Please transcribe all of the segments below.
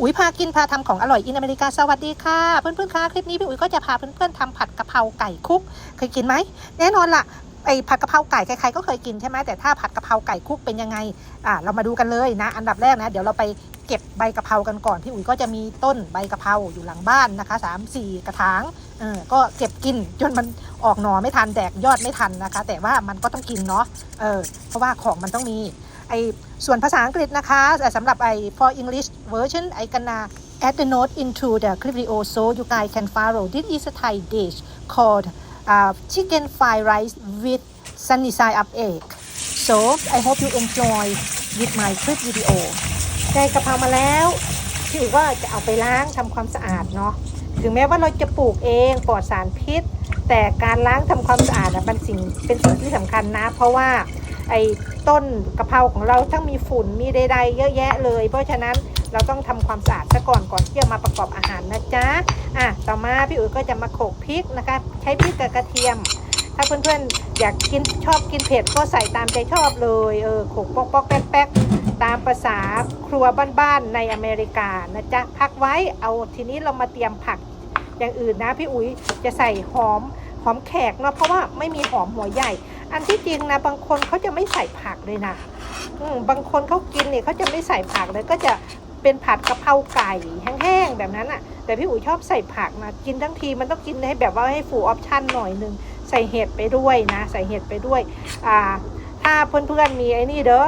อุ๋ยพากินพาทำของอร่อยอินอเมริกาสวัสดีค่ะ เพื่อนๆคะคลิปนี้พี่อุ๋ยก็จะพาเพื่อนๆทำผัดกะเพราไก่คุก เคยกินไหมแน่นอนล่ะไอผัดกะเพราไก่ใครๆก็เคยกินใช่ไหมแต่ถ้าผัดกะเพราไก่คุกเป็นยังไงอ่าเรามาดูกันเลยนะ อันดับแรกนะ เดี๋ยวเราไปเก็บใบกะเพรากันก่อนพี่อุ๋ยก็จะมีต้นใบกะเพราอยู่หลังบ้านนะคะ3ามสี่กระถางเออก็เก็บกินจนมันออกหน่อไม่ทันแดกยอดไม่ทันนะคะ แต่ว่ามันก็ต้องกินเนาะเออเพราะว่าของมันต้องมี ไอส่วนภาษาอังกฤษนะคะแต่สำหรับไอ for English version I gonna add the note into the clip video so you guys can follow this is a Thai dish called uh, chicken fried rice with sunny side up egg so I hope you enjoy with my clip video ได้กะเพรามาแล้วพี่อุ๋ยก็จะเอาไปล้างทำความสะอาดเนาะถึงแม้ว่าเราจะปลูกเองปลอดสารพิษ แต่การล้างทำความสะอาดนะเป็นสิ่งเป็นสิ่งที่สำคัญนะ เพราะว่า ไอ้ต้นกะเพราของเราทั้งมีฝุ่นมีใดๆเยอะแยะเลย เพราะฉะนั้นเราต้องทำความสะอาดซะก่อนก่อนที่จะมาประกอบอาหารนะจ๊ะอะต่อมาพี่อุ๋ยก็จะมาโขลกพริกนะคะ ใช้พริกกับกระเทียม ถ้าเพื่อนๆอยากกินชอบกินเผ็ดก็ใส่ตามใจชอบเลยเออโขลกปอกปอกๆแป๊กแป๊กๆตามภาษาครัวบ้านๆในอเมริกานะจ๊ะพักไว้เอาทีนี้เรามาเตรียมผักอย่างอื่นนะพี่อุ๋ยจะใส่หอมหอมแขกเนาะเพราะว่าไม่มีหอมหัวใหญ่ อันที่จริงนะบางคนเขาจะไม่ใส่ผักเลยนะอืบางคนเขากินเนี่ยเขาจะไม่ใส่ผักเลยก็จะเป็นผัดกะเพราไก่แห้งๆแบบนั้นอะ่ะ แต่พี่อุ๋ยชอบใส่ผักนะกินทั้งทีมันต้องกินให้แบบว่าให้ฟูออปชั่นหน่อยนึงใส่เห็ดไปด้วยนะ ใส่เห็ดไปด้วยอ่าถ้าเพื่อนๆมีไอ้นี่เด้อ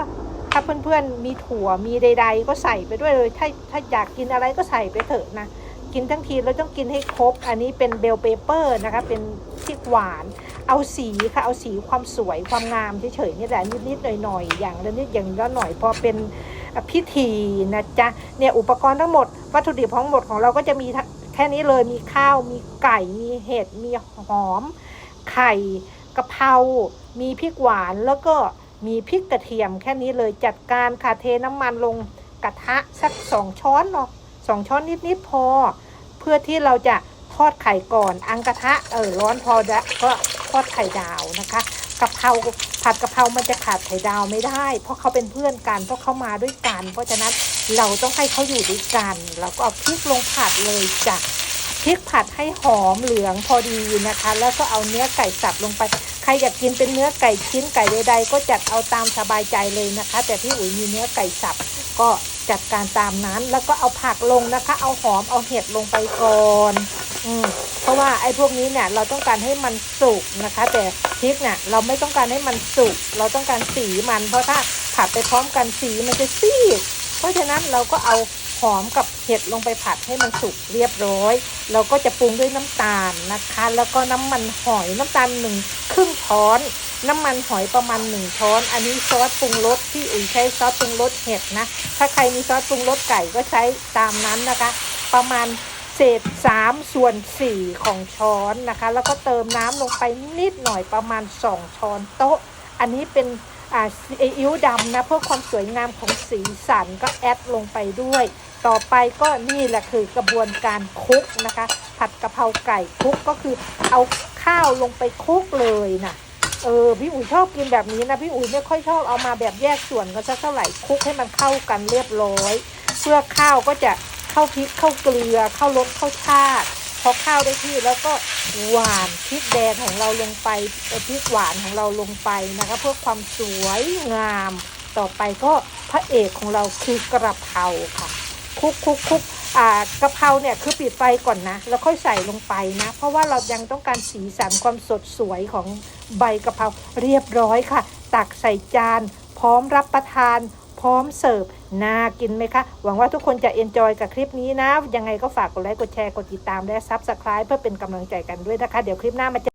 ถ้าเพื่อนๆมีถั่วมีใด ๆ ก็ใส่ไปด้วยเลยถ้าถ้าอยากกินอะไรก็ใส่ไปเถอะนะกินทั้งทีเราต้องกินให้ครบ อันนี้เป็นเบลเปเปอร์นะคะเป็นพริกหวาน เอาสีค่ะเอาสีความสวยความงามเฉยๆนี่แหละนิดๆหน่อยๆอย่างละนิดอย่างละหน่อยพอเป็นพิธีนะจ๊ะเนี่ยอุปกรณ์ทั้งหมดวัตถุดิบทั้งหมดของเราก็จะมีแค่นี้เลยมีข้าวมีไก่มีเห็ดมีหอม ไข่กะเพรา มีพริกหวานแล้วก็มีพริกกระเทียมแค่นี้เลยจัดการค่ะเทน้ำมันลงกระทะสักสองช้อนเนาะสองช้อนนิดๆพอ เพื่อที่เราจะทอดไข่ก่อน อังกระทะเออร้อนพอแล้ว ก็ทอดไข่ดาวนะคะกะเพราผัดกะเพรามันจะขาดไข่ดาวไม่ได้ เพราะเขาเป็นเพื่อนกันเพราะเขามาด้วยกัน เพราะฉะนั้นเราต้องให้เขาอยู่ด้วยกัน เราก็เอาพริกลงผัดเลยจ้ะพริกผัดให้หอมเหลืองพอดีนะคะ แล้วก็เอาเนื้อไก่สับลงไป ใครอยากกินเป็นเนื้อไก่ชิ้นไก่ใดๆก็จัดเอาตามสบายใจเลยนะคะ แต่พี่อุ๋ยมีเนื้อไก่สับก็ จัดการตามนั้น แล้วก็เอาผักลงนะคะ เอาหอมเอาเห็ดลงไปก่อนอืมเพราะว่าไอ้พวกนี้เนี่ยเราต้องการให้มันสุกนะคะ แต่พริกเนี่ยเราไม่ต้องการให้มันสุก เราต้องการสีมัน เพราะถ้าผัดไปพร้อมกันสีมันจะซีด เพราะฉะนั้นเราก็เอาหอมกับเห็ดลงไปผัดให้มันสุกเรียบร้อย เราก็จะปรุงด้วยน้ำตาลนะคะ แล้วก็น้ำมันหอยน้ำตาลหนึ่งครึ่งช้อน น้ำมันหอยประมาณหนึ่งช้อน อันนี้ซอสปรุงรสที่อุ๋ยใช้ซอสปรุงรสเห็ดนะ ถ้าใครมีซอสปรุงรสไก่ก็ใช้ตามนั้นนะคะ ประมาณเศษ3ส่วน4ของช้อนนะคะ แล้วก็เติมน้ำลงไปนิดหน่อยประมาณ2ช้อนโต๊ะ อันนี้เป็นอ่าซีอิ๊วดำนะเพื่อความสวยงามของสีสันก็แอดลงไปด้วย ต่อไปก็นี่แหละคือกระบวนการคลุกนะคะ ผัดกะเพราไก่คลุกก็คือเอาข้าวลงไปคลุกเลยนะ เออพี่อุ๋ยชอบกินแบบนี้นะพี่อุ๋ยไม่ค่อยชอบเอามาแบบแยกส่วนก็สักเท่าไหร่คลุกให้มันเข้ากันเรียบร้อย เพื่อข้าวก็จะเข้าพริกเข้าเกลือเข้ารสเข้าชาติพอข้าวได้ที่แล้วก็หวานพริกแดงของเราลงไปพริกหวานของเราลงไปนะคะเพื่อความสวยงาม ต่อไปก็พระเอกของเราคือกระเพราค่ะ คุกคุกคุกอ่ากระเพราเนี่ยคือปิดไฟก่อนนะ แล้วค่อยใส่ลงไปนะ เพราะว่าเรายังต้องการสีสันความสดสวยของใบกระเพราเรียบร้อยค่ะ ตักใส่จาน พร้อมรับประทาน พร้อมเสิร์ฟน่ากินไหมคะ หวังว่าทุกคนจะเอนจอยกับคลิปนี้นะ ยังไงก็ฝากกดไลค์กดแชร์กดติดตามและซับสไคร b e เพื่อเป็นกำลังใจกันด้วยนะคะ เดี๋ยวคลิปหน้ามาเจอ